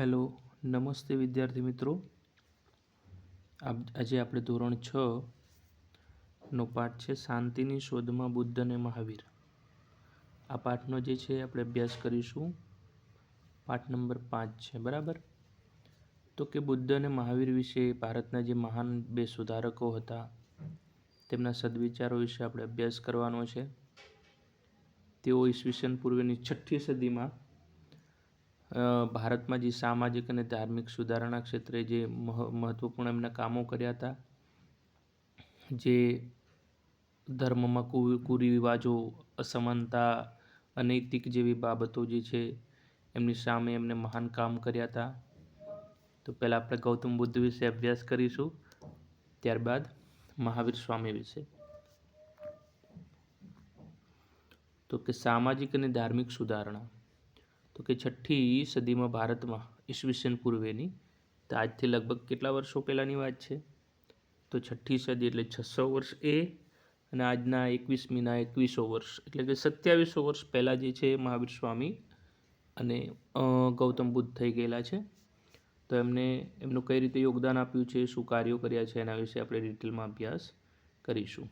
Hello, નમસ્તે વિદ્યાર્થી મિત્રો. આજે આપણે ધોરણ છ નો પાઠ છે, શાંતિની શોધમાં બુદ્ધ અને મહાવીર. આ પાઠનો જે છે, આપણે અભ્યાસ કરીશું. પાઠ નંબર પાંચ છે, બરાબર? તો કે બુદ્ધ અને મહાવીર વિશે ભારતના જે મહાન બે સુધારકો હતા, તેમના સદવિચારો વિશે આપણે અભ્યાસ કરવાનો છે. તેઓ ઈસવીસન પૂર્વેની છઠ્ઠી સદીમાં ભારતમાં જે સામાજિક અને ધાર્મિક સુધારણા ક્ષેત્રે જે મહ- મહત્વપૂર્ણ એમના કામો કર્યા હતા, જે ધર્મમાં કુ, કુરિવાજો, અસમાનતા, અનૈતિક જેવી બાબતો જે છે, એમની સામે એમને મહાન કામ કર્યા હતા. તો પહેલાં આપણે ગૌતમ બુદ્ધ વિશે અભ્યાસ કરીશું. ત્યારબાદ મહાવીર સ્વામી વિશે. તો કે સામાજિક અને ધાર્મિક સુધારણા. તો કે છઠ્ઠી સદીમાં ભારતમાં ઈસવીસન પૂર્વેની, તો આજથી લગભગ કેટલા વર્ષો પહેલાંની વાત છે? તો છઠ્ઠી સદી એટલે છસો વર્ષ એ અને આજના એકવીસમીના એકવીસો વર્ષ, એટલે કે સત્યાવીસો વર્ષ પહેલાં જે છે મહાવીર સ્વામી અને ગૌતમ બુદ્ધ થઈ ગયેલા છે. તો એમને, એમનું કઈ રીતે યોગદાન આપ્યું છે, શું કાર્યો કર્યા છે, એના વિશે આપણે ડિટેલમાં અભ્યાસ કરીશું.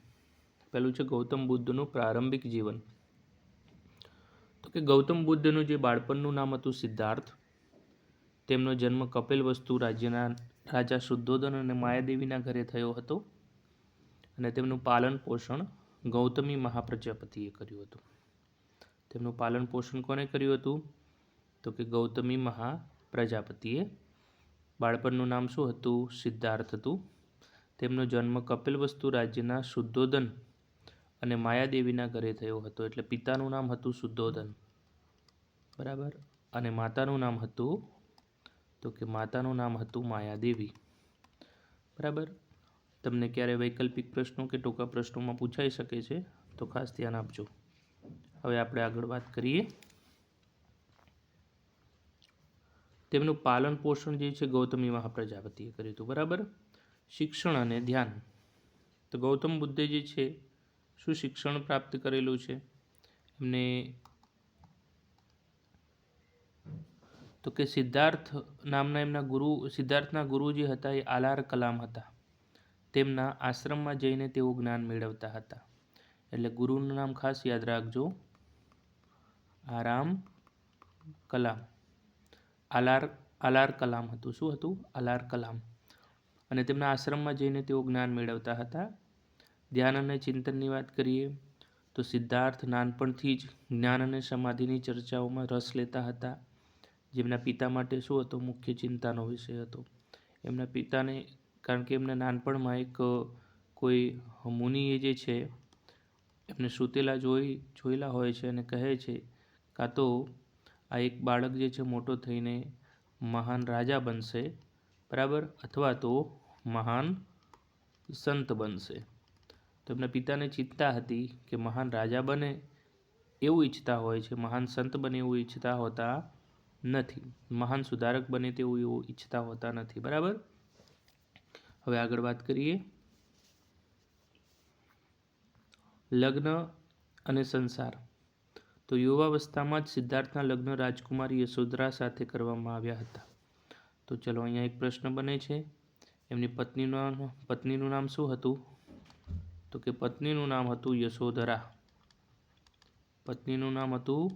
પહેલું છે ગૌતમ બુદ્ધનું પ્રારંભિક જીવન. તો કે ગૌતમ બુદ્ધનું જે બાળપણનું નામ હતું સિદ્ધાર્થ, તેમનો જન્મ કપિલ વસ્તુ રાજ્યના રાજા શુદ્ધોધન અને માયાદેવીના ઘરે થયો હતો અને તેમનું પાલન પોષણ ગૌતમી મહાપ્રજાપતિએ કર્યું હતું. તેમનું પાલન પોષણ કોને કર્યું હતું? તો કે ગૌતમી મહાપ્રજાપતિએ. બાળપણનું નામ શું હતું? સિદ્ધાર્થ હતું. તેમનો જન્મ કપિલવસ્તુ રાજ્યના શુદ્ધોધન અને માયાદેવીના ઘરે થયો હતો. એટલે પિતાનું નામ હતું શુદ્ધોધન બરાબર? અને માતાનું નામ હતું, તો કે માતાનું નામ હતું માયાદેવી. બરાબર? તમને ક્યારે વૈકલ્પિક પ્રશ્નો કે ટૂંકા પ્રશ્નોમાં પૂછાઈ શકે છે, તો ખાસ ધ્યાન આપજો. હવે આપણે આગળ વાત કરીએ. તેમનું પાલન પોષણ જે છે, ગૌતમી મહાપ્રજાપતિએ કર્યું હતું. બરાબર? શિક્ષણ અને ધ્યાન. તો ગૌતમ બુદ્ધે જે છે શું શિક્ષણ પ્રાપ્ત કરેલું છે? એમને તો કે સિદ્ધાર્થ નામના એમના ગુરુ, સિદ્ધાર્થના ગુરુ જે હતા, એ આલાર કલામ હતા. તેમના આશ્રમમાં જઈને તેઓ જ્ઞાન મેળવતા હતા. એટલે ગુરુનું નામ ખાસ યાદ રાખજો. આરામ કલામ. આલાર આલાર કલામ હતું. શું હતું? આલાર કલામ. અને તેમના આશ્રમમાં જઈને તેઓ જ્ઞાન મેળવતા હતા. ધ્યાન અને ચિંતનની વાત કરીએ, તો સિદ્ધાર્થ નાનપણથી જ જ્ઞાન અને સમાધિની ચર્ચાઓમાં રસ લેતા હતા. જેમના પિતા માટે શું હતો? મુખ્ય ચિંતાનો વિષય હતો. એમના પિતાને, કારણ કે એમના નાનપણમાં એક, કોઈ મુનિએ જે છે, એમને સૂતેલા જોઈ, જોયેલા હોય છે અને કહે છે, કાં તો આ એક બાળક જે છે મોટો થઈને મહાન રાજા બનશે, બરાબર? અથવા તો મહાન સંત બનશે. તો પિતાને ચિંતા હતી કે મહાન રાજા બને એવું ઈચ્છતા હોય છે, મહાન સંત બને એવું ઈચ્છતા હોતા નથી. મહાન સુધારક બને તેવું એવું ઈચ્છતા હોતા નથી. બરાબર? હવે આગળ વાત કરીએ. લગ્ન અને સંસાર. તો યુવાવસ્થામાં જ સિદ્ધાર્થના લગ્ન રાજકુમારી યશોધરા સાથે કરવામાં આવ્યા હતા. તો ચલો અહીંયા એક પ્રશ્ન બને છે. એમની પત્નીનું પત્નીનું નામ શું હતું? તો કે પત્નીનું નામ હતું યશોધરા. પત્નીનું નામ હતું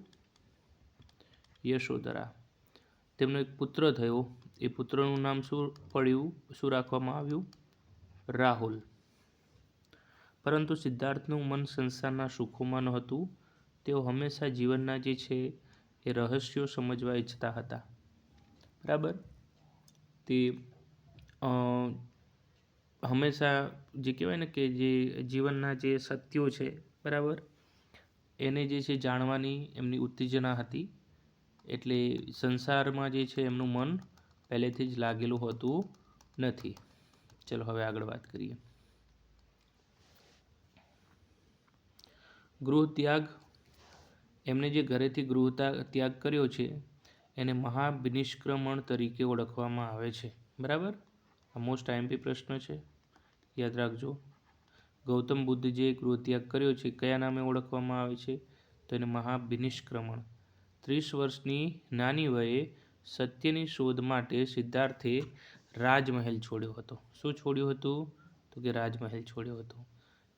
યશોધરા. તેમનો એક પુત્ર થયો. એ પુત્રનું નામ શું પડ્યું? શું રાખવામાં આવ્યું? રાહુલ. પરંતુ સિદ્ધાર્થનું મન સંસારના સુખોમાં નહોતું. તેઓ હંમેશા જીવનના જે છે એ રહસ્યો સમજવા ઈચ્છતા હતા. બરાબર? તે હંમેશા જે કહેવાય ને કે જે જીવનના જે સત્યો છે, બરાબર? એને જે છે જાણવાની એમની ઉત્તેજના હતી. એટલે સંસારમાં જે છે એમનું મન પહેલેથી જ લાગેલું હોતું નથી. ચલો હવે આગળ વાત કરીએ. ગૃહ ત્યાગ એમને જે ઘરેથી ગૃહ ત્યાગ કર્યો છે, એને મહાબિનિષ્ક્રમણ તરીકે ઓળખવામાં આવે છે. બરાબર? આ મોસ્ટ આઈએમપી પ્રશ્ન છે. યાદ રાખજો. ગૌતમ બુદ્ધ જે ગૃહત્યાગ કર્યો છે. કયા નામે ઓળખવામાં આવે છે? તો એને મહાભિનિષ્ક્રમણ ત્રીસ વર્ષની નાની વયે સત્યની શોધ માટે સિદ્ધાર્થે રાજમહેલ છોડ્યો હતો. શું છોડ્યું હતું? તો કે રાજમહેલ છોડ્યો હતો.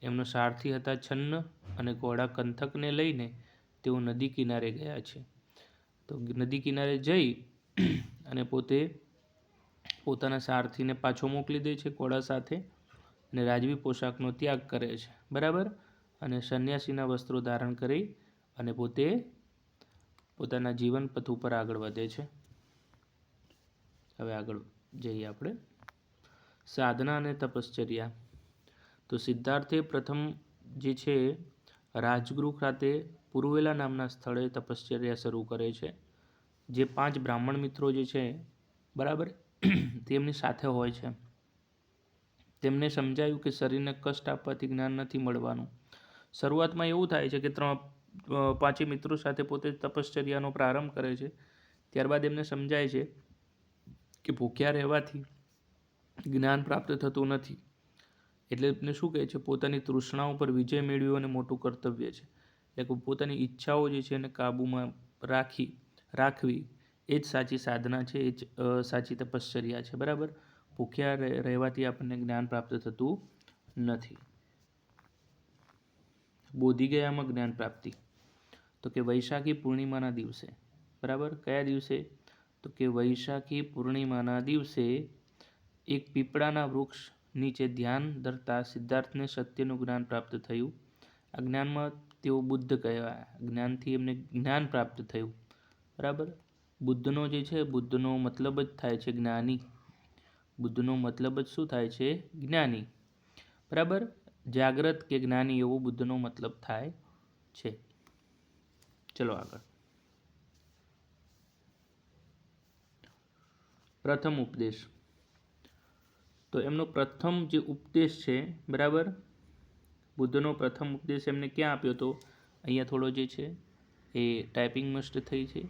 એમનો સારથી હતા છન્ન અને ઘોડા કંથકને લઈને તેઓ નદી કિનારે ગયા છે. તો નદી કિનારે જઈ અને પોતે પોતાના સારથીને પાછો મોકલી દે છે ઘોડા સાથે. અને રાજવી પોશાકનો ત્યાગ કરે છે. બરાબર? અને સંન્યાસીના વસ્ત્રો ધારણ કરી અને પોતે પોતાના જીવન પથ ઉપર આગળ વધે છે. હવે આગળ જઈએ આપણે. સાધના અને તપશ્ચર્યા. તો સિદ્ધાર્થે પ્રથમ જે છે, રાજગૃહ ખાતે પુરવેલા નામના સ્થળે તપશ્ચર્યા શરૂ કરે છે. જે પાંચ બ્રાહ્મણ મિત્રો જે છે, બરાબર? તેમની સાથે હોય છે. તેમને સમજાયું કે શરીરને કષ્ટ આપવાથી જ્ઞાન નથી મળવાનું. શરૂઆતમાં એવું થાય છે કે ત્રણ પાંચે મિત્રો સાથે પોતે તપશ્ચર્યાનો પ્રારંભ કરે છે. ત્યારબાદ એમને સમજાય છે કે ભૂખ્યા રહેવાથી જ્ઞાન પ્રાપ્ત થતું નથી. એટલે એમને શું કહે છે? પોતાની તૃષ્ણા ઉપર વિજય મેળવ્યો અને મોટું કર્તવ્ય છે. એટલે કે પોતાની ઈચ્છાઓ જે છે એને કાબૂમાં રાખી, રાખવી એ જ સાચી સાધના છે, એ જ સાચી તપશ્ચર્યા છે. બરાબર? ભૂખ્યા રહેવાથી આપણને જ્ઞાન પ્રાપ્ત થતું નથી. બોધિગયામાં જ્ઞાન પ્રાપ્તિ. તો કે વૈશાખી પૂર્ણિમાના દિવસે. બરાબર? કયા દિવસે? તો કે વૈશાખી પૂર્ણિમાના દિવસે એક પીપળાના વૃક્ષ નીચે ધ્યાન ધરતા સિદ્ધાર્થને સત્યનું જ્ઞાન પ્રાપ્ત થયું. આ જ્ઞાનમાં તેઓ બુદ્ધ કહેવાય. જ્ઞાનથી એમને જ્ઞાન પ્રાપ્ત થયું. બરાબર? બુદ્ધનો જે છે, બુદ્ધનો મતલબ જ થાય છે જ્ઞાની. બુદ્ધનો મતલબ જ શું થાય છે? જ્ઞાની. બરાબર? જાગ્રત કે જ્ઞાની એવો બુદ્ધનો મતલબ થાય છે. ચલો આગળ. પ્રથમ ઉપદેશ. તો એમનો પ્રથમ જે ઉપદેશ છે, બરાબર? બુદ્ધનો પ્રથમ ઉપદેશ એમને ક્યાં આપ્યો હતો અહીંયા થોડો જે છે, એ ટાઈપિંગ મસ્ટ થઈ છે.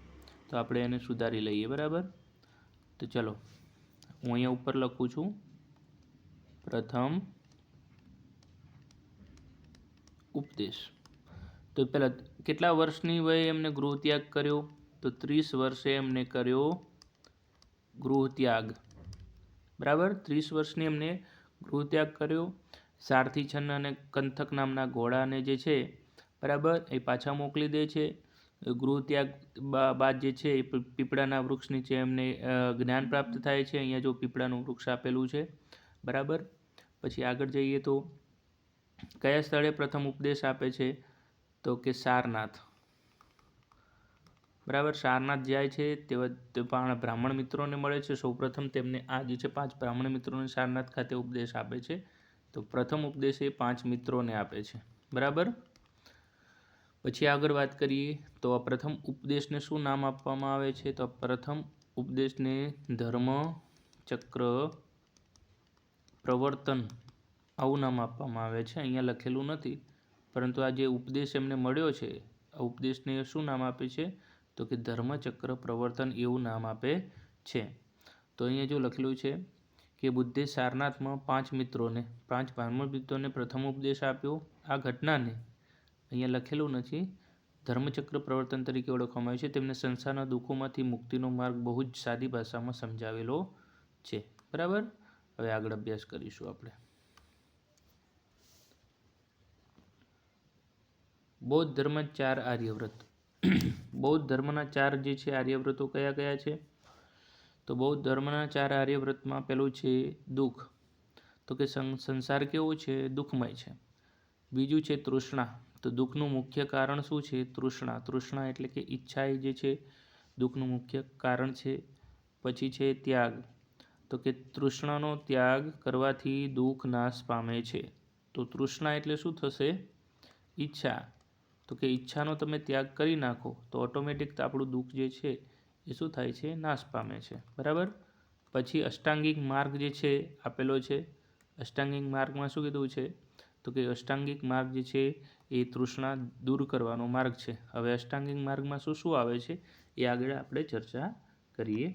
તો આપણે એને સુધારી લઈએ, બરાબર? તો ચલો. હું અહીંયા ઉપર લખું છું. પ્રથમ ઉપદેશ. તો પહેલાં કેટલા વર્ષની વયે એમને ગૃહ ત્યાગ કર્યો? તો ત્રીસ વર્ષે એમને કર્યો ગૃહ ત્યાગ બરાબર? ત્રીસ વર્ષની એમને ગૃહ ત્યાગ કર્યો. સારથી છન્ન અને કંથક નામના ઘોડાને જે છે, બરાબર, એ પાછા મોકલી દે છે. ગૃહ ત્યાગ બાદ જે છે એ પીપળાના વૃક્ષ નીચે એમને જ્ઞાન પ્રાપ્ત થાય છે. અહીંયા જો પીપળાનું વૃક્ષ આપેલું છે. બરાબર? પછી આગળ જઈએ તો કયા સ્થળે પ્રથમ ઉપદેશ આપે છે? તો કે સારનાથ. બરાબર? સારનાથ જાય છે. તેવા બ્રાહ્મણ મિત્રોને મળે છે. સૌપ્રથમ તેમને આ જે છે પાંચ બ્રાહ્મણ મિત્રોને સારનાથ ખાતે ઉપદેશ આપે છે. તો પ્રથમ ઉપદેશ એ પાંચ મિત્રોને આપે છે. બરાબર? પછી આગળ વાત કરીએ, તો આ પ્રથમ ઉપદેશને શું નામ આપવામાં આવે છે? તો પ્રથમ ઉપદેશને ધર્મ ચક્ર પ્રવર્તન આવું નામ આપવામાં આવે છે. અહીંયા લખેલું નથી, પરંતુ આ જે ઉપદેશ એમને મળ્યો છે, આ ઉપદેશને શું નામ આપે છે? તો કે ધર્મચક્ર પ્રવર્તન એવું નામ આપે છે. તો અહીંયા જો લખેલું છે કે બુદ્ધે સારનાથમાં પાંચ મિત્રોને, પાંચ બ્રાહ્મણ મિત્રોને પ્રથમ ઉપદેશ આપ્યો. આ ઘટનાને અહીંયા લખેલું નથી. ધર્મચક્ર પ્રવર્તન તરીકે ઓળખવામાં આવે છે. તેમને સંસારના દુઃખોમાંથી મુક્તિનો માર્ગ બહુ જ સાદી ભાષામાં સમજાવેલો છે. બરાબર? હવે આગળ અભ્યાસ કરીશું આપણે. બૌદ્ધ ધર્મ ચાર આર્યવ્રત. બૌદ્ધ ધર્મના ચાર જે છે, આર્યવ્રતો કયા કયા છે? તો બૌદ્ધ ધર્મના ચાર આર્યવ્રતમાં પેલું છે, દુઃખ. તો કે સંસાર કેવો છે? દુઃખમય છે. બીજું છે, તૃષ્ણા. તો દુઃખનું મુખ્ય કારણ શું છે? તૃષ્ણા. તૃષ્ણા એટલે કે ઈચ્છા એ જે છે, દુઃખનું મુખ્ય કારણ છે. પછી છે ત્યાગ. તો કે તૃષ્ણાનો ત્યાગ કરવાથી દુઃખ નાશ પામે છે. તો તૃષ્ણા એટલે શું થશે? ઈચ્છા. તો કે ઈચ્છાનો તમે ત્યાગ કરી નાખો, તો ઓટોમેટિક આપણું દુઃખ જે છે, એ શું થાય છે? નાશ પામે છે. બરાબર? પછી અષ્ટાંગિક માર્ગ જે છે, આપેલો છે. અષ્ટાંગિક માર્ગમાં શું કીધું છે? તો કે અષ્ટાંગિક માર્ગ જે છે એ તૃષ્ણા દૂર કરવાનો માર્ગ છે. હવે અષ્ટાંગિક માર્ગમાં શું શું આવે છે એ આગળ આપણે ચર્ચા કરીએ.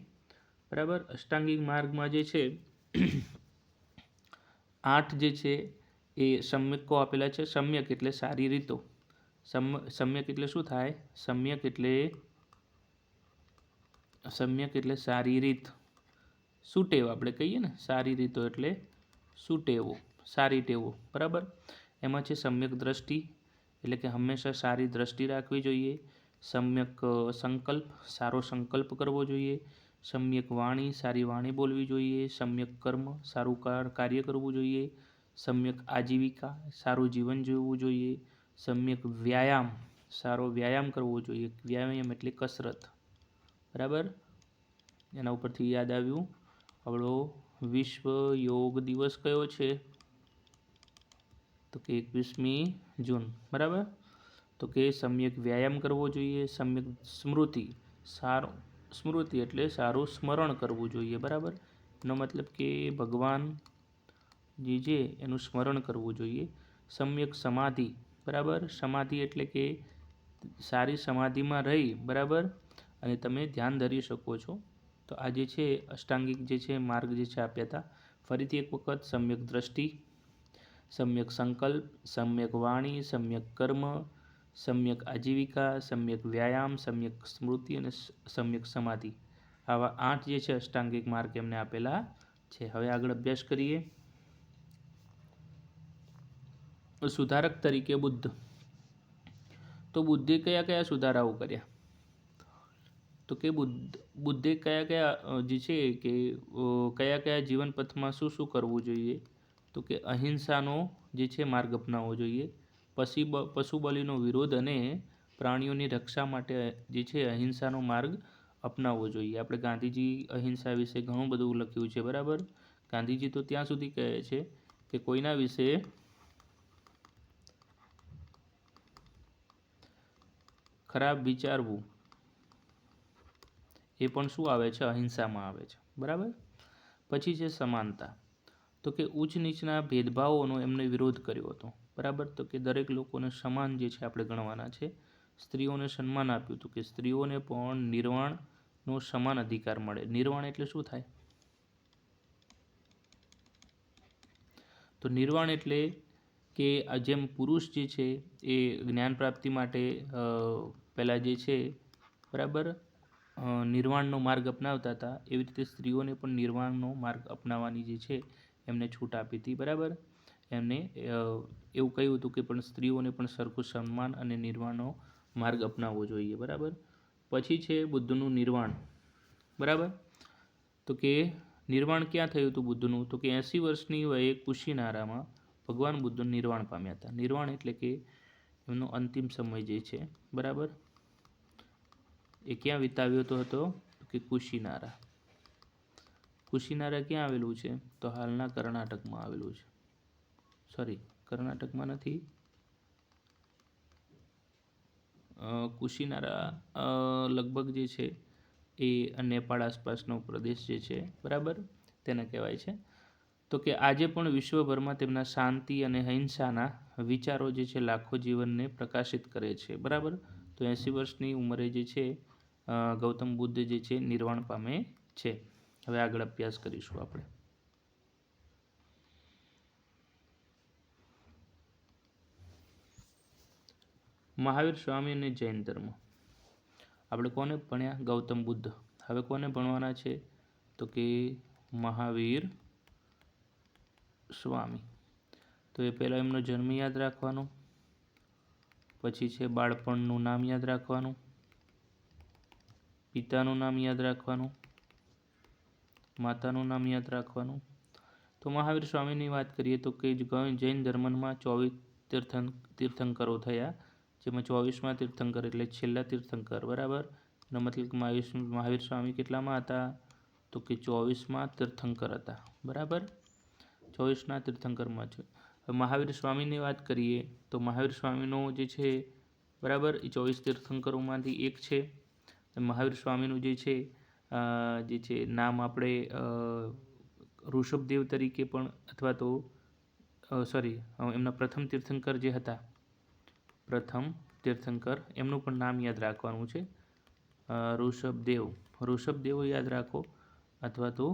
બરાબર? અષ્ટાંગિક માર્ગમાં જે છે, આઠ જે છે એ સમ્યકો આપેલા છે. સમ્યક એટલે સારી રીતો. સમ્યક એટલે શું થાય? સમ્યક એટલે સમ્યક એટલે સારી રીત. સુટેવ આપણે કહીએ ને? સારી રીતો એટલે સુટેવો, સારી ટેવો. બરાબર? એમાં છે સમ્યક દ્રષ્ટિ એટલે કે હંમેશા સારી દ્રષ્ટિ રાખવી જોઈએ. સમ્યક સંકલ્પ, સારો સંકલ્પ કરવો જોઈએ. સમ્યક વાણી, સારી વાણી બોલવી જોઈએ. સમ્યક કર્મ, સારું કાર- કાર્ય કરવું જોઈએ. સમ્યક આજીવિકા, સારું જીવન જીવવું જોઈએ. સમ્યક વ્યાયામ, સારો વ્યાયામ કરવો જોઈએ. વ્યાયામ એટલે કસરત. બરાબર? એના ઉપરથી યાદ આવ્યું. આપણો વિશ્વ યોગ દિવસ કયો છે? તો કે એકવીસમી જૂન, બરાબર? તો કે સમ્યક વ્યાયામ કરવો જોઈએ, સમ્યક સ્મૃતિ, સારું, સ્મૃતિ એટલે સારું સ્મરણ કરવું જોઈએ, બરાબર? એનો મતલબ કે ભગવાન જે છે એનું સ્મરણ કરવું જોઈએ. સમ્યક સમાધિ, બરાબર? સમાધિ એટલે કે સારી સમાધિમાં રહી, બરાબર? અને તમે ધ્યાન ધરી શકો છો. તો આ જે છે, અષ્ટાંગિક જે છે, માર્ગ જે છે આપ્યા હતા ફરીથી એક વખત સમ્યક દ્રષ્ટિ સમ્યક સંકલ્પ સમ્યક વાણી સમ્યક કર્મ સમ્યક આજીવિકા સમ્યક વ્યાયામ સમ્યક સ્મૃતિ અને સમ્યક સમાધિ આવા આઠ જે છે, અષ્ટાંગિક માર્ગ એમને આપેલા છે. હવે આગળ અભ્યાસ કરીએ. સુધારક તરીકે બુદ્ધ. તો બુદ્ધે કયા કયા સુધારાઓ કર્યા? તો કે બુદ્ધ, બુદ્ધે કયા કયા જે છે કે કયા કયા જીવન પથમાં શું શું કરવું જોઈએ? તો કે અહિંસાનો જે છે માર્ગ અપનાવવો જોઈએ. પશી પશુ બલિનો વિરોધ અને પ્રાણીઓની રક્ષા માટે જે છે અહિંસાનો માર્ગ અપનાવવો જોઈએ. આપણે ગાંધીજી અહિંસા વિશે ઘણું બધું લખ્યું છે, બરાબર? ગાંધીજી તો ત્યાં સુધી કહે છે કે કોઈના વિશે ખરાબ વિચારવું એ પણ શું આવે છે? અહિંસામાં આવે છે. બરાબર? પછી છે સમાનતા. તો કે ઉચ્ચ નીચના ભેદભાવોનો એમને વિરોધ કર્યો હતો. બરાબર? તો કે દરેક લોકોને સમાન જે છે આપણે ગણવાના છે. સ્ત્રીઓને સન્માન આપ્યું હતું કે સ્ત્રીઓને પણ નિર્વાણનો સમાન અધિકાર મળે. નિર્વાણ એટલે શું થાય? તો નિર્વાણ એટલે કે જેમ પુરુષ જે છે એ જ્ઞાન પ્રાપ્તિ માટે પહેલાં જે છે, બરાબર? નિર્વાણનો માર્ગ અપનાવતા હતા. એવી રીતે સ્ત્રીઓને પણ નિર્વાણનો માર્ગ અપનાવવાની જે છે એમને છૂટ આપી હતી, બરાબર? એમને એવું કહ્યું હતું કે પણ સ્ત્રીઓને પણ સરખું સન્માન અને નિર્વાણનો માર્ગ અપનાવવો જોઈએ, બરાબર? પછી છે બુદ્ધનું નિર્વાણ, બરાબર? તો કે નિર્વાણ ક્યાં થયું હતું બુદ્ધનું? તો કે એંસી વર્ષની વયે કુશીનારામાં ભગવાન બુદ્ધ નિર્વાણ પામ્યા હતા. નિર્વાણ એટલે કે એમનો અંતિમ સમય જે છે, બરાબર? એ ક્યાં વિતાવ્યો હતો? કે કુશીનારા. કુશીનારા ક્યાં આવેલું છે? તો હાલના કર્ણાટકમાં આવેલું છે. સોરી કર્ણાટકમાં નથી. કુશીનારા લગભગ જે છે એ નેપાળ આસપાસનો પ્રદેશ જે છે, બરાબર? તેને કહેવાય છે. તો કે આજે પણ વિશ્વભરમાં તેમના શાંતિ અને અહિંસાના વિચારો જે છે લાખો જીવનને પ્રકાશિત કરે છે, બરાબર? તો એંસી વર્ષની ઉંમરે જે છે ગૌતમ બુદ્ધ જે છે નિર્વાણ પામે છે. હવે આગળ અભ્યાસ કરીશું આપણે. મહાવીર સ્વામી અને જૈન ધર્મ. આપણે કોને ભણ્યા? ગૌતમ બુદ્ધ. હવે કોને ભણવાના છે? તો કે મહાવીર સ્વામી. તો એ પહેલાં એમનો જન્મ યાદ રાખવાનો. પછી છે બાળપણનું નામ યાદ રાખવાનું. પિતાનું નામ યાદ રાખવાનું. માતાનું નામ યાદ રાખવાનું. તો મહાવીર સ્વામીની વાત કરીએ તો કે જૈન ધર્મમાં ચોવીસ તીર્થં, તીર્થંકરો થયા. જેમાં ચોવીસમાં તીર્થંકર એટલે છેલ્લા તીર્થંકર, બરાબર? એનો મતલબ કે મહાવીર મહાવીર સ્વામી કેટલામાં હતા? તો કે ચોવીસમાં તીર્થંકર હતા, બરાબર? ચોવીસના તીર્થંકરમાં છે. મહાવીર સ્વામીની વાત કરીએ તો મહાવીર સ્વામીનો જે છે, બરાબર? એ ચોવીસ તીર્થંકરોમાંથી એક છે. મહાવીર સ્વામીનું જે છે જે છે, નામ આપણે ઋષભદેવ તરીકે પણ અથવા તો સોરી એમના પ્રથમ તીર્થંકર જે હતા, પ્રથમ તીર્થંકર, એમનું પણ નામ યાદ રાખવાનું છે. ઋષભદેવ. ઋષભદેવ યાદ રાખો અથવા તો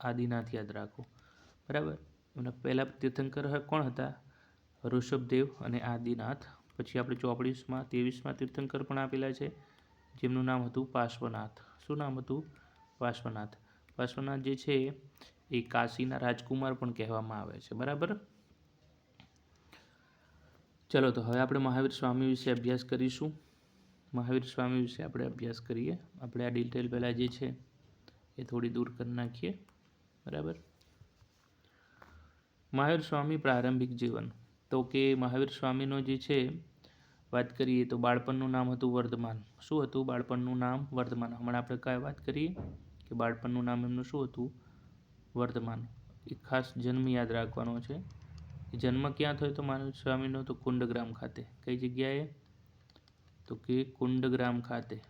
આદિનાથ યાદ રાખો. બરાબર? એમના પહેલાં તીર્થંકર કોણ હતા? ઋષભદેવ અને આદિનાથ. પછી આપણે ચોપડીસમાં, ત્રેવીસમાં તીર્થંકર પણ આપેલા છે, જેમનું નામ હતું પાર્શ્વનાથ. શું નામ હતું? પાર્શ્વનાથ પાર્શ્વનાથ જે છે, એ કાશીના રાજકુમાર પણ કહેવામાં આવે છે. બરાબર? ચલો, તો હવે આપણે મહાવીર સ્વામી વિશે અભ્યાસ કરીશું. મહાવીર સ્વામી વિશે આપણે અભ્યાસ કરીએ. આપણે આ ડિટેલ પહેલાં જે છે, એ થોડી દૂર કરી નાખીએ. બરાબર? મહાવીર સ્વામી પ્રારંભિક જીવન. તો કે મહાવીર સ્વામીનો જે છે વાત કરીએ તો બાળપણનું નામ હતું વર્ધમાન. શું હતું બાળપણનું નામ? વર્ધમાન. હમણાં આપણે કાંઈ વાત કરીએ કે બાળપણનું નામ એમનું શું હતું? વર્ધમાન. એ ખાસ જન્મ યાદ રાખવાનો છે. જન્મ ક્યાં થયો તો માનવ સ્વામીનો? તો કુંડગ્રામ ખાતે. કઈ જગ્યાએ? તો કે કુંડગ્રામ ખાતે.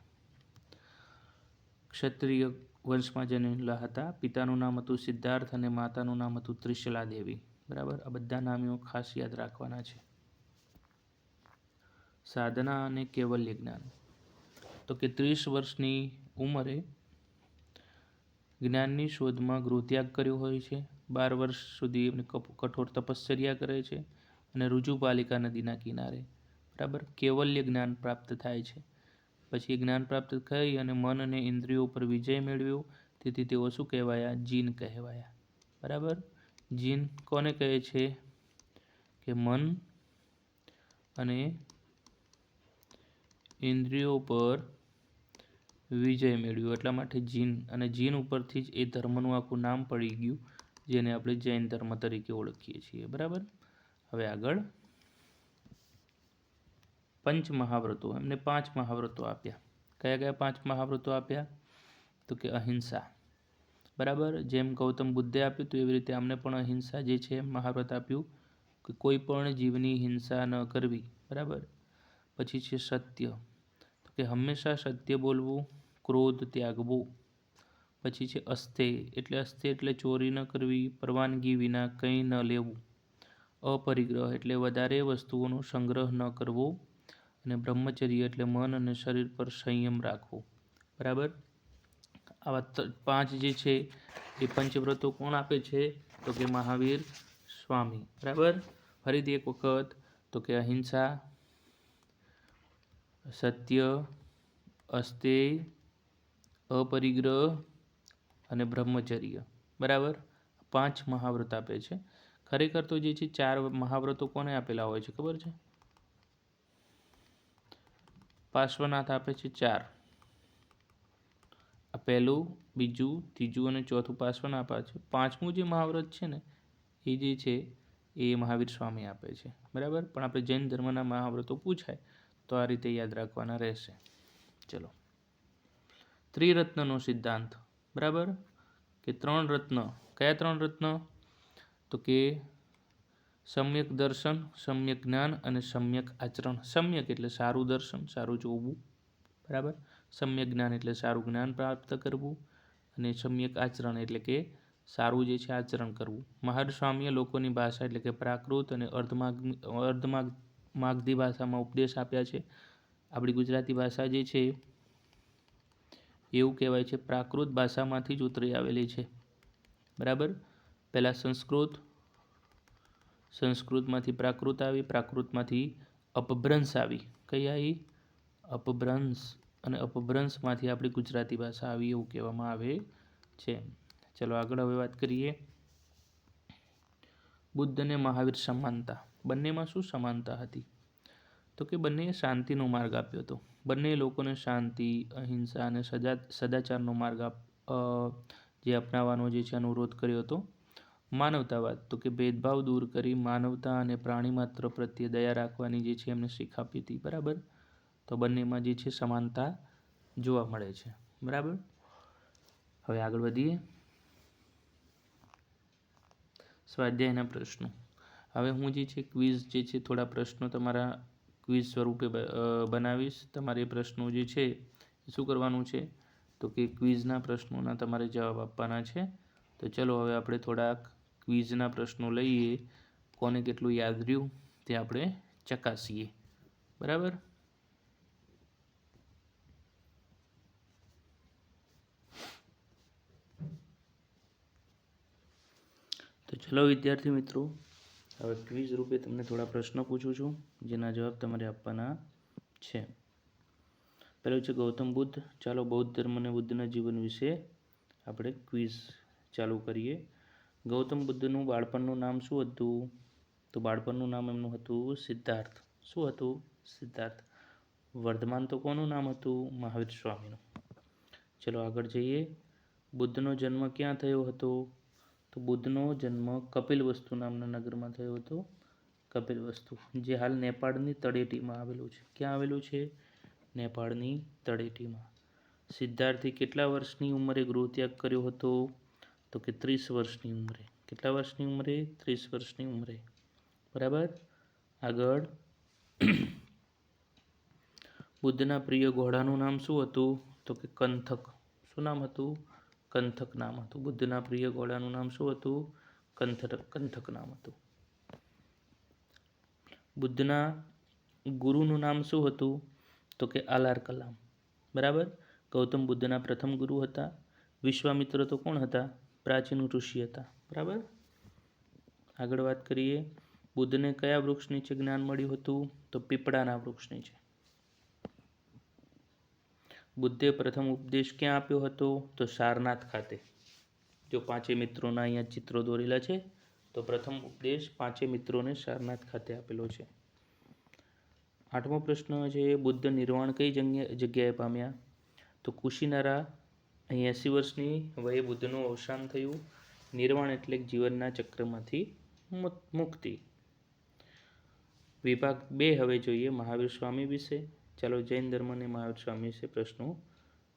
ક્ષત્રિય વંશમાં જન્મેલા હતા. પિતાનું નામ હતું સિદ્ધાર્થ અને માતાનું નામ હતું ત્રિશલા દેવી બરાબર? આ બધા નામો ખાસ યાદ રાખવાના છે. સાધના અને કેવલ્ય જ્ઞાન. તો કે ત્રીસ વર્ષની ઉંમરે જ્ઞાનની શોધમાં ગૃહત્યાગ કર્યો હોય છે. બાર વર્ષ સુધી એમને કઠોર તપશ્ચર્યા કરે છે અને રુજુપાલિકા નદીના કિનારે. બરાબર? કેવલ્ય જ્ઞાન પ્રાપ્ત થાય છે. પછી જ્ઞાન પ્રાપ્ત થઈ અને મન અને ઇન્દ્રિયો પર વિજય મેળવ્યો. તેથી તેઓ શું કહેવાયા? જીન કહેવાયા. બરાબર? જીન કોને કહે છે? કે મન અને ઇન્દ્રિયો પર વિજય મેળવ્યો. એટલા માટે જીન અને જીન ઉપરથી જ એ ધર્મનું આખું નામ પડી ગયું, જેને આપણે જૈન ધર્મ તરીકે ઓળખીએ છીએ. બરાબર? હવે આગળ. પંચ મહાવ્રતો. એમને પાંચ મહાવ્રતો આપ્યા. કયા કયા પાંચ મહાવ્રતો આપ્યા? તો કે અહિંસા. બરાબર? જેમ ગૌતમ બુદ્ધે આપ્યું, તો એવી રીતે અમને પણ અહિંસા જે છે, મહાવ્રત આપ્યું, કે કોઈ પણ જીવની હિંસા ન કરવી. બરાબર? પછી છે સત્ય. કે હંમેશા સત્ય બોલવું, ક્રોધ ત્યાગવો, પછી છે અસ્થે. એટલે અસ્થે એટલે ચોરી ન કરવી, પરવાનગી વિના કંઈ ન લેવું. અપરિગ્રહ એટલે વધારે વસ્તુઓનો સંગ્રહ ન કરવો અને બ્રહ્મચર્ય એટલે મન અને શરીર પર સંયમ રાખવો. બરાબર? આવા પાંચ જે છે, એ પંચવ્રતો કોણ આપે છે? તો કે મહાવીર સ્વામી. બરાબર? ફરીથી એક વખત, તો કે અહિંસા સત્ય અસ્તેય અપરિગ્રહ અને બ્રહ્મચર્ય. બરાબર? પાંચ મહાવ્રત આપે છે. ખરેખર તો જે છે, ચાર મહાવ્રતો કોને આપેલા હોય છે? ખબર છે? પાર્શ્વનાથ આપે છે ચાર. આ પહેલું, બીજું, ત્રીજું અને ચોથું પાર્શ્વનાથ આપે છે. પાંચમું જે મહાવ્રત છે ને, એ જે છે, એ મહાવીર સ્વામી આપે છે. બરાબર? પણ આપણે જૈન ધર્મના મહાવ્રતો પૂછાય. તો આ રીતે યાદ રાખવાના રહેશે. ચલો. ત્રિરત્નનો સિદ્ધાંત. બરાબર? કે ત્રણ રત્ન. કયા ત્રણ રત્ન? તો કે સમ્યક દર્શન, સમ્યક જ્ઞાન અને સમ્યક આચરણ. સમ્યક એટલે સારું દર્શન, સારું જોવું. બરાબર? સમ્યક જ્ઞાન એટલે સારું જ્ઞાન પ્રાપ્ત કરવું અને સમ્યક આચરણ એટલે કે સારું જે છે આચરણ કરવું. મહાર સ્વામીએ લોકોની ભાષા એટલે કે પ્રાકૃત અને અર્ધમાગ અર્ધમાગ માગધી ભાષામાં ઉપદેશ આપ્યા છે. આપણી ગુજરાતી ભાષા જે છે, એવું કહેવાય છે, પ્રાકૃત ભાષામાંથી જ ઉતરી આવેલી છે. બરાબર? પહેલાં સંસ્કૃત, સંસ્કૃતમાંથી પ્રાકૃત આવી, પ્રાકૃતમાંથી અપભ્રંશ આવી. કઈ આવી? અપભ્રંશ. અને અપભ્રંશમાંથી આપણી ગુજરાતી ભાષા આવી એવું કહેવામાં આવે છે. ચલો આગળ હવે વાત કરીએ બુદ્ધ અને મહાવીર સમાનતા. બંનેમાં શું સમાનતા હતી? તો કે બંનેએ શાંતિનો માર્ગ આપ્યો હતો. બંને લોકોને શાંતિ, અહિંસા અને સજા, સદાચારનો માર્ગ આપ જે અપનાવવાનો જે છે અનુરોધ કર્યો હતો. માનવતાવાદ, તો કે ભેદભાવ દૂર કરી માનવતા અને પ્રાણી માત્ર પ્રત્યે દયા રાખવાની જે છે એમને શીખ આપી હતી, બરાબર? તો બંનેમાં જે છે સમાનતા જોવા મળે છે, બરાબર? હવે આગળ વધીએ. સ્વાધ્યાયના પ્રશ્નો. હવે હું જે છે, ક્વિઝ જે છે, થોડા પ્રશ્નો તમારા ક્વિઝ સ્વરૂપે બનાવીશ. તમારે પ્રશ્નો જે છે, એ શું કરવાનું છે? તો કે ક્વિઝના પ્રશ્નોના તમારે જવાબ આપવાના છે. તો ચલો હવે આપણે થોડાક ક્વિઝના પ્રશ્નો લઈએ. કોને કેટલું યાદ રહ્યું તે આપણે ચકાસીએ. બરાબર? તો ચલો વિદ્યાર્થી મિત્રો હવે ક્વિઝ રૂપે તમને થોડા પ્રશ્નો પૂછું છું, જેના જવાબ તમારે આપવાના છે. પહેલું છે ગૌતમ બુદ્ધ. ચાલો બૌદ્ધ ધર્મ અને બુદ્ધના જીવન વિશે આપણે ક્વિઝ ચાલુ કરીએ. ગૌતમ બુદ્ધનું બાળપણનું નામ શું હતું? તો બાળપણનું નામ એમનું હતું સિદ્ધાર્થ. શું હતું? સિદ્ધાર્થ. વર્ધમાન તો કોનું નામ હતું? મહાવીર સ્વામીનું. ચલો આગળ જઈએ. બુદ્ધનો જન્મ ક્યાં થયો હતો? તો બુદ્ધનો જન્મ કપિલ વસ્તુ નામના નગરમાં થયો હતો. કપિલ વસ્તુ, જે હાલ નેપાળની તળેટીમાં આવેલું છે. ક્યાં આવેલું છે? નેપાળની તળેટીમાં. સિદ્ધાર્થી કેટલા વર્ષની ઉંમરે ગૃહત્યાગ કર્યો હતો? તો કે ત્રીસ વર્ષની ઉંમરે. કેટલા વર્ષની ઉંમરે? ત્રીસ વર્ષની ઉંમરે. બરાબર? આગળ. બુદ્ધના પ્રિય ઘોડાનું નામ શું હતું? તો કે કંથક. શું નામ હતું? કંથક નામ હતું. બુદ્ધના પ્રિય ઘોડાનું નામ શું હતું? કંથક કંથક નામ હતું. બુદ્ધના ગુરુનું નામ શું હતું? તો કે આલાર કલામ. બરાબર? ગૌતમ બુદ્ધના પ્રથમ ગુરુ હતા. વિશ્વામિત્ર તો કોણ હતા? પ્રાચીન ઋષિ હતા. બરાબર? આગળ વાત કરીએ. બુદ્ધને કયા વૃક્ષ નીચે જ્ઞાન મળ્યું હતું? તો પીપળાના વૃક્ષ નીચે. બુદ્ધે પ્રથમ ઉપદેશ ક્યાં આપ્યો હતો? તો સારનાથ ખાતે. જો પાંચે મિત્રોના અહીંયા ચિત્રો દોરેલા છે, તો પ્રથમ ઉપદેશ પાંચે મિત્રોને સારનાથ ખાતે આપેલો છે. આઠમો પ્રશ્ન છે, બુદ્ધ નિર્વાણ કઈ જગ્યાએ પામ્યા? તો કુશીનારા અહીં એંસી વર્ષની વયે બુદ્ધનું અવસાન થયું. નિર્વાણ એટલે જીવનના ચક્રમાંથી મુક્તિ વિભાગ બે હવે જોઈએ મહાવીર સ્વામી વિશે. ચાલો જૈન ધર્મને મહાવીર વિશે પ્રશ્નો.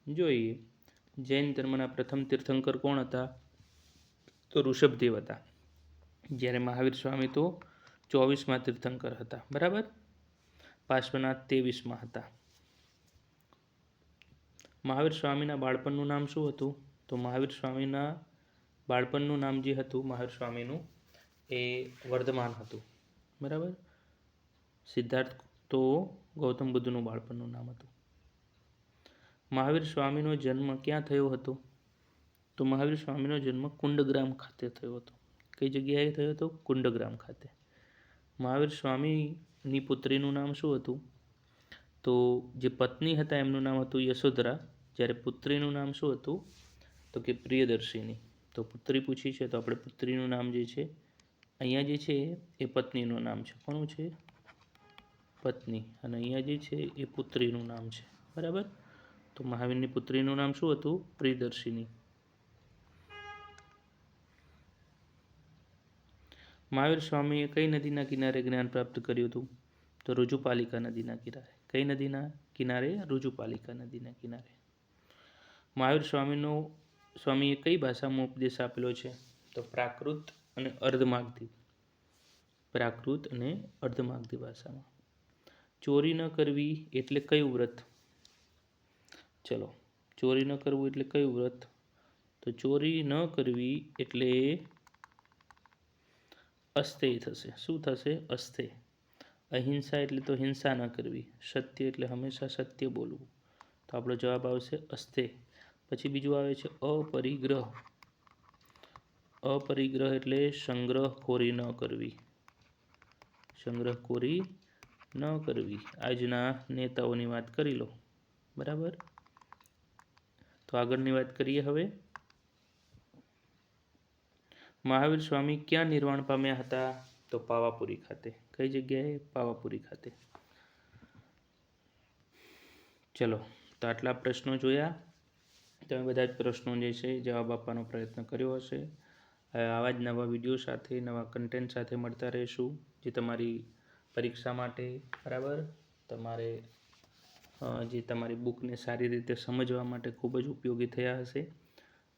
જોઈએ. જૈન ધર્મના પ્રથમ તીર્થંકર કોણ હતા? તો ઋષભદેવ હતા. જ્યારે મહાવીર સ્વામી તો ચોવીસમાં તીર્થંકર હતા. બરાબર? પાર્શ્વનાથ ત્રેવીસમાં હતા. મહાવીર સ્વામીના બાળપણનું નામ શું હતું? તો મહાવીર સ્વામીના બાળપણનું નામ જે હતું, મહાવીર સ્વામીનું, એ વર્ધમાન હતું. બરાબર? સિદ્ધાર્થ તો ગૌતમ બુદ્ધનું બાળપણનું નામ હતું. મહાવીર સ્વામીનો જન્મ ક્યાં થયો હતો? તો મહાવીર સ્વામીનો જન્મ કુંડગ્રામ ખાતે થયો હતો. કઈ જગ્યાએ થયો હતો? કુંડગ્રામ ખાતે. મહાવીર સ્વામીની પુત્રીનું નામ શું હતું? તો જે પત્ની હતા એમનું નામ હતું યશોધરા. જ્યારે પુત્રીનું નામ શું હતું? તો કે પ્રિયદર્શિની. તો પુત્રી પૂછી છે, તો આપણે પુત્રીનું નામ જે છે, અહીંયા જે છે એ પત્નીનું નામ છે. કોનું છે? પત્ની. અને અહીંયા જે છે એ પુત્રીનું નામ છે. બરાબર? તો મહાવીરની પુત્રીનું નામ શું હતું? પ્રિયદર્શિની. મહાવીર સ્વામીએ કઈ નદીના કિનારે જ્ઞાન પ્રાપ્ત કર્યું હતું? તો રુજુપાલિકા નદીના કિનારે. કઈ નદીના કિનારે? રુજુપાલિકા નદીના કિનારે. મહાવીર સ્વામીનો, સ્વામીએ કઈ ભાષામાં ઉપદેશ આપેલો છે? તો પ્રાકૃત અને અર્ધમાગધી. પ્રાકૃત અને અર્ધમાગધી ભાષામાં. ચોરી ન કરવી એટલે કયું વ્રત? ચલો, ચોરી ન કરવું એટલે કયું વ્રત? તો ચોરી ન કરવી એટલે અસ્થેય થશે. શું થશે? અસ્થેય. અહિંસા એટલે તો હિંસા ન કરવી. સત્ય એટલે હંમેશા સત્ય બોલવું. તો આપણો જવાબ આવશે અસ્થે પછી બીજું આવે છે અપરિગ્રહ. અપરિગ્રહ એટલે સંગ્રહખોરી ન કરવી. સંગ્રહખોરી ન કરવી. આજના નેતાઓની વાત કરી લો. બરાબર? તો આગળની વાત કરીએ હવે. મહાવીર સ્વામી ક્યાં નિર્વાણ પામ્યા હતા? તો પાવાપુરી ખાતે. કઈ જગ્યાએ? પાવાપુરી ખાતે. ચલો, તો આટલા પ્રશ્નો જોયા. તમે બધા જ પ્રશ્નો જે છે, જવાબ આપવાનો પ્રયત્ન કર્યો હશે. આવા જ નવા વીડિયો સાથે, નવા કન્ટેન્ટ સાથે મળતા રહીશું. જે તમારી પરીક્ષા માટે, બરાબર? તમારે જે તમારી બુકને સારી રીતે સમજવા માટે ખૂબ જ ઉપયોગી થયા હશે.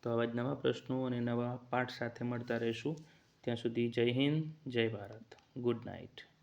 તો આવા જ નવા પ્રશ્નો અને નવા પાઠ સાથે મળતા રહીશું. ત્યાં સુધી જય હિન્દ, જય ભારત. Good night.